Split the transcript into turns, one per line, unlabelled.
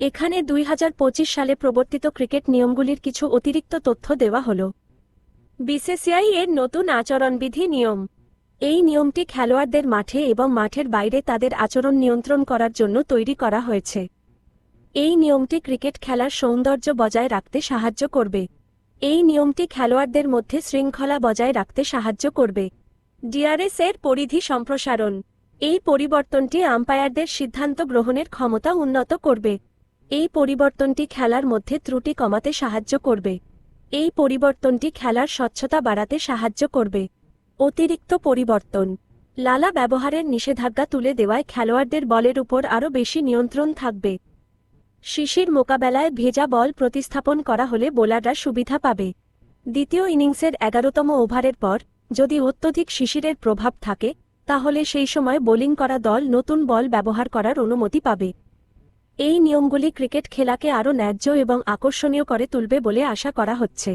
এখানে দুই হাজার পঁচিশ সালে প্রবর্তিত ক্রিকেট নিয়মগুলির কিছু অতিরিক্ত তথ্য দেওয়া হল। বিসিসিআই এর নতুন আচরণবিধি নিয়ম। এই নিয়মটি খেলোয়াড়দের মাঠে এবং মাঠের বাইরে তাদের আচরণ নিয়ন্ত্রণ করার জন্য তৈরি করা হয়েছে। এই নিয়মটি ক্রিকেট খেলার সৌন্দর্য বজায় রাখতে সাহায্য করবে। এই নিয়মটি খেলোয়াড়দের মধ্যে শৃঙ্খলা বজায় রাখতে সাহায্য করবে। ডিআরএস এর পরিধি সম্প্রসারণ। এই পরিবর্তনটি আম্পায়ারদের সিদ্ধান্ত গ্রহণের ক্ষমতা উন্নত করবে। এই পরিবর্তনটি খেলার মধ্যে ত্রুটি কমাতে সাহায্য করবে। এই পরিবর্তনটি খেলার স্বচ্ছতা বাড়াতে সাহায্য করবে। অতিরিক্ত পরিবর্তন। লালা ব্যবহারের নিষেধাজ্ঞা তুলে দেওয়ায় খেলোয়াড়দের বলের উপর আরও বেশি নিয়ন্ত্রণ থাকবে। শিশির মোকাবেলায় ভেজা বল প্রতিস্থাপন করা হলে বোলাররা সুবিধা পাবে। দ্বিতীয় ইনিংসের এগারোতম ওভারের পর যদি অত্যধিক শিশিরের প্রভাব থাকে, তাহলে সেই সময় বোলিং করা দল নতুন বল ব্যবহার করার অনুমতি পাবে। এই নিয়মগুলি ক্রিকেট খেলাকে আরও ন্যায্য এবং আকর্ষণীয় করে তুলবে বলে আশা করা হচ্ছে।